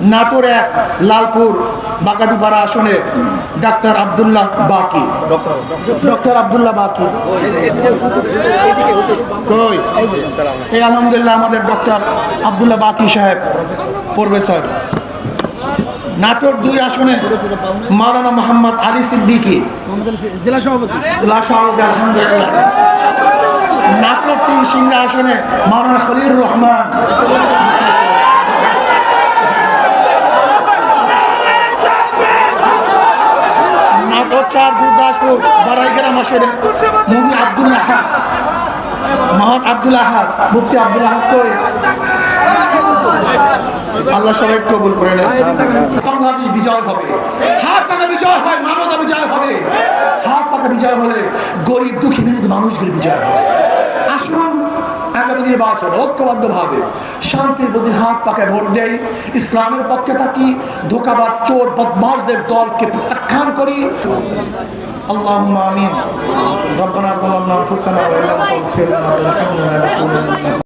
নাটোর এক লালপুর বাগাদিপাড়া আসনে ডাক্তার আবদুল্লাহ বাকি। ডক্টর আবদুল্লাহ বাকি। কই? এই আলহামদুলিল্লাহ আমাদের ডক্টর আবদুল্লাহ বাকি সাহেব পড়বে স্যার। নাটোর দুই আসনে মাওলানা মোহাম্মদ আলী সিদ্দিকী। জেলা সভাপতি। লাশাউদ আলহামদুলিল্লাহ। নাটোর তিন সিংহা আসনে মাওলানা খলিল রহমান নাটোর চার গুরদাসপুর বারাইগ্রাম আসনে মুফতি আব্দুল আহাদ। মহান আব্দুল আহাদ। মুফতি আব্দুল আহাদ কই? আল্লাহ সবাই কবুল করে নেন। বাংলাদেশ বিজয় হবে। হাত পাকা বিজয় হয়, মানবতা বিজয় হবে। হাত পাকা বিজয় হলে গরিব দুঃখী মেহনত মানুষগুলি বিজয় হবে। আসুন নির্বাচন ঐক্যবদ্ধ ভাবে শান্তির প্রতি হাত পাকায় ভোট দেই ইসলামের পক্ষে থাকি ধোকাবাদ চোর বদমাশদের দলকে প্রত্যাখ্যান করি اللهم امين ربنا ظلمنا انفسنا وان لم تغفر لنا وترحمنا لنكونن من